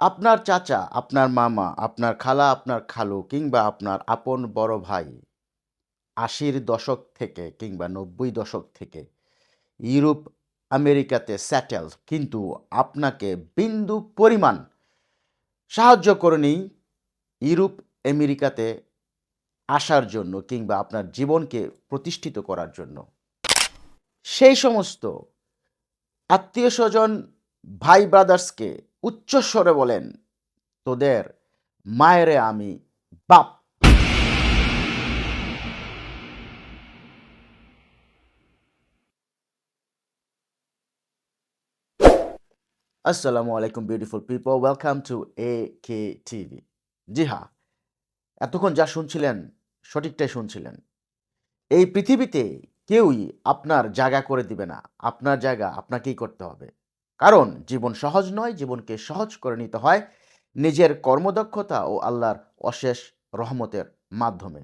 আপনার চাচা, আপনার মামা, আপনার খালা, আপনার খালু কিংবা আপনার আপন বড় ভাই আশির দশক থেকে কিংবা ৯০ দশক থেকে ইউরোপ, আমেরিকাতে স্যাটেল কিন্তু আপনাকে বিন্দু পরিমাণ সাহায্য করেনি ইউরোপ, আমেরিকাতে আসার জন্য কিংবা আপনার জীবনকে প্রতিষ্ঠিত করার জন্য। সেই সমস্ত আত্মীয় স্বজন ভাই ব্রাদার্সকে উচ্চস্বরে বলেন, "তোদের মায়েরে আমি বাপ।" আসসালামু আলাইকুম beautiful people welcome to A K TV জি হা এতক্ষণ যা শুনছিলেন সঠিকটাই শুনছিলেন। এই পৃথিবীতে কেউই আপনার জায়গা করে দিবে না। আপনার জায়গা আপনাকেই করতে হবে। কারণ জীবন সহজ নয়, জীবনকে সহজ করে নিতে হয় নিজের কর্মদক্ষতা ও আল্লাহর অশেষ রহমতের মাধ্যমে।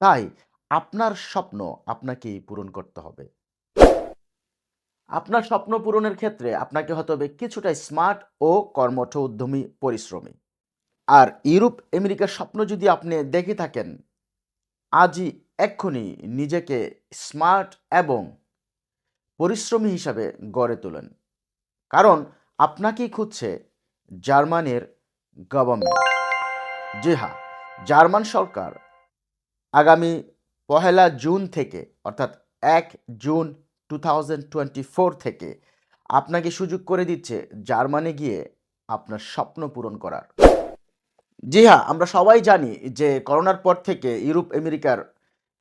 তাই আপনার স্বপ্ন আপনাকেই পূরণ করতে হবে। আপনার স্বপ্ন পূরণের ক্ষেত্রে আপনাকে হতে হবে কিছুটা স্মার্ট ও কর্মঠ উদ্যমী পরিশ্রমী। আর ইউরোপ, আমেরিকার স্বপ্ন যদি আপনি দেখে থাকেন, আজই এক্ষুনি নিজেকে স্মার্ট এবং পরিশ্রমী হিসাবে গড়ে তোলেন। কারণ আপনাকেই খুঁজছে জার্মানির গভর্নমেন্ট। জি হ্যাঁ জার্মান সরকার আগামী পহেলা জুন থেকে, অর্থাৎ এক জুন টু থেকে আপনাকে সুযোগ করে দিচ্ছে জার্মানি গিয়ে আপনার স্বপ্ন পূরণ করার। জি হ্যাঁ আমরা সবাই জানি যে করোনার পর থেকে ইউরোপ, আমেরিকার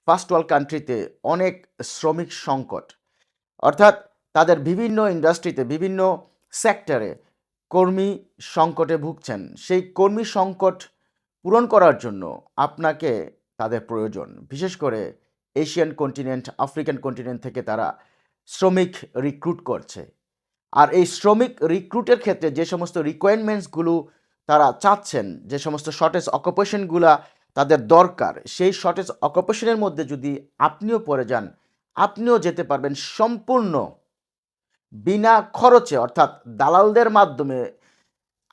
ফার্স্ট ওয়ার্ল্ড কান্ট্রিতে অনেক শ্রমিক সংকট। অর্থাৎ তাদের বিভিন্ন ইন্ডাস্ট্রিতে বিভিন্ন সেক্টরে কর্মী সংকটে ভুগছেন। সেই কর্মী সংকট পূরণ করার জন্য আপনাকে তাদের প্রয়োজন। বিশেষ করে এশিয়ান কন্টিনেন্ট আফ্রিকান কন্টিনেন্ট থেকে তারা শ্রমিক রিক্রুট করছে। আর এই শ্রমিক রিক্রুটের ক্ষেত্রে যে সমস্ত রিকোয়ারমেন্টসগুলো তারা চাচ্ছেন, যে সমস্ত শর্টেজ অকুপেশনগুলা তাদের দরকার, সেই শর্টেজ অকুপেশনের মধ্যে যদি আপনিও পড়ে যান, আপনিও যেতে পারবেন সম্পূর্ণ বিনা খরচে, অর্থাৎ দালালদের মাধ্যমে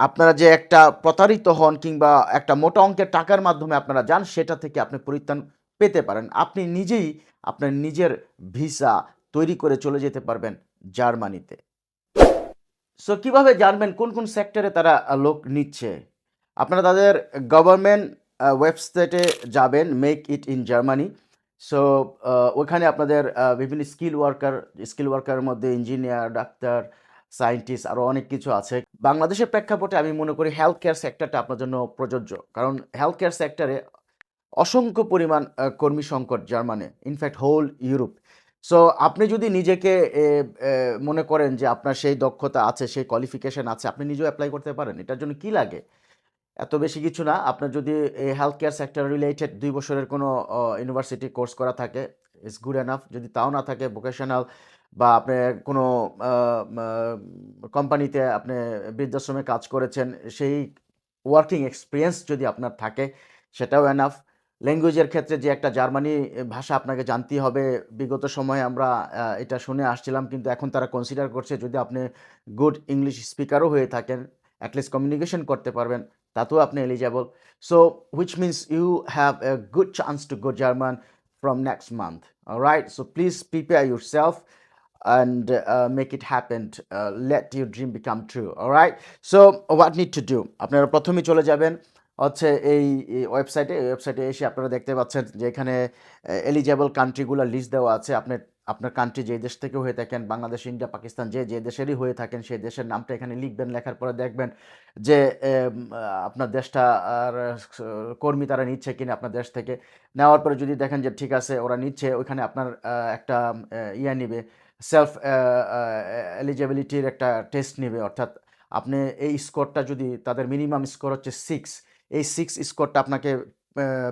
আপনারা যে একটা প্রতারিত হন কিংবা একটা মোটা অঙ্কের টাকার মাধ্যমে আপনারা যান, সেটা থেকে আপনি পরিত্রাণ পেতে পারেন। আপনি নিজেই আপনার নিজের ভিসা তৈরি করে চলে যেতে পারবেন জার্মানিতে। সো কীভাবে জানবেন কোন কোন সেক্টরে তারা লোক নিচ্ছে? আপনারা তাদের গভর্নমেন্ট ওয়েবসাইটে যাবেন make it in Germany so ওখানে আপনাদের বিভিন্ন স্কিল ওয়ার্কার স্কিল ওয়ার্কারের মধ্যে ইঞ্জিনিয়ার ডাক্তার সায়েন্টিস্ট আরও অনেক কিছু আছে। বাংলাদেশের প্রেক্ষাপটে আমি মনে করি হেলথ কেয়ার সেক্টরটা আপনার জন্য প্রযোজ্য। কারণ হেলথ কেয়ার সেক্টরে অসংখ্য পরিমাণ কর্মী সংকট জার্মানে in fact whole Europe so আপনি যদি নিজেকে মনে করেন যে আপনার সেই দক্ষতা আছে, সেই কোয়ালিফিকেশন আছে, আপনি নিজেও অ্যাপ্লাই করতে পারেন। এটার জন্য কি লাগে? এত বেশি কিছু না। আপনার যদি এই হেলথ কেয়ার সেক্টর রিলেটেড দুই বছরের কোনো ইউনিভার্সিটি কোর্স করা থাকে ইটস গুড এনাফ যদি তাও না থাকে ভোকেশনাল বা আপনি কোনো কোম্পানিতে আপনি বৃদ্ধাশ্রমে কাজ করেছেন, সেই ওয়ার্কিং এক্সপিরিয়েন্স যদি আপনার থাকে, সেটাও এনাফ ল্যাঙ্গুয়েজের ক্ষেত্রে যে একটা জার্মানি ভাষা আপনাকে জানতেই হবে, বিগত সময়ে আমরা এটা শুনে আসছিলাম, কিন্তু এখন তারা কনসিডার করছে যদি আপনি গুড ইংলিশ স্পিকারও হয়ে থাকেন অ্যাটলিস্ট কমিউনিকেশন করতে পারবেন। তাতেও আপনি eligible so which means you have a good chance to go German from next month right so please prepare yourself and uh, make it happen. Uh, let your dream become true. All right. So what need to do? আপনারা প্রথমে চলে যাবেন হচ্ছে এই ওয়েবসাইটে ওয়েবসাইটে এসে আপনারা দেখতে পাচ্ছেন যে এখানে এলিজেবল কান্ট্রিগুলো লিস্ট দেওয়া আছে। আপনার আপনার কান্ট্রি যে দেশ থেকে হয়ে থাকেন, বাংলাদেশ, ইন্ডিয়া, পাকিস্তান, যে যে দেশেরই হয়ে থাকেন, সেই দেশের নামটা এখানে লিখবেন, লেখার পরে দেখবেন যে আপনার দেশটা আর কর্মী তারা নিচ্ছে কিনা আপনার দেশ থেকে। নেওয়ার পরে যদি দেখেন যে ঠিক আছে, ওরা নিচ্ছে, ওইখানে আপনার একটা ইয়া নিবে সেলফ এলিজিবিলিটির একটা টেস্ট নেবে। অর্থাৎ আপনি এই স্কোরটা যদি, তাদের মিনিমাম স্কোর হচ্ছে সিক্স এই সিক্স স্কোরটা আপনাকে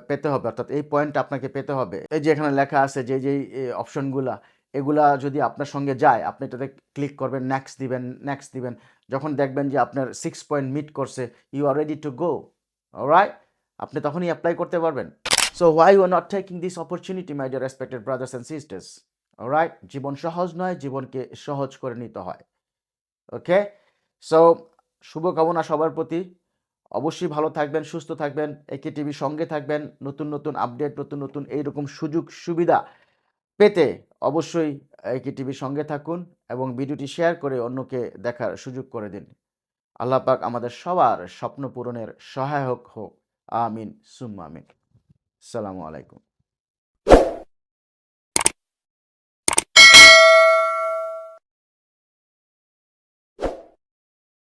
পেতে হবে, অর্থাৎ এই পয়েন্টটা আপনাকে পেতে হবে। এই যে এখানে লেখা আছে যে যেই অপশনগুলা এগুলা যদি আপনার সঙ্গে যায়, আপনি এটাতে ক্লিক করবেন নেক্সট দিবেন নেক্সট দিবেন। যখন দেখবেন যে আপনার সিক্স পয়েন্ট মিট করছে you are ready to go right আপনি তখনই অ্যাপ্লাই করতে পারবেন। So why you are not taking this opportunity my dear respected brothers and sisters right জীবন সহজ নয়, জীবনকে সহজ করে নিতে হয়। ওকে সো শুভকামনা সবার প্রতি। অবশ্যই ভালো থাকবেন, সুস্থ থাকবেন, একে টিভি সঙ্গে থাকবেন, নতুন নতুন আপডেট নতুন নতুন এইরকম সুযোগ, সুবিধা পেতে অবশ্যই একে টিভির সঙ্গে থাকুন এবং ভিডিওটি শেয়ার করে অন্যকে দেখার সুযোগ করে দিন। আল্লাহ পাক আমাদের সবার স্বপ্ন পূরণের সহায়ক হোক। আমিন, সুম্মা আমিন। সালামু আলাইকুম।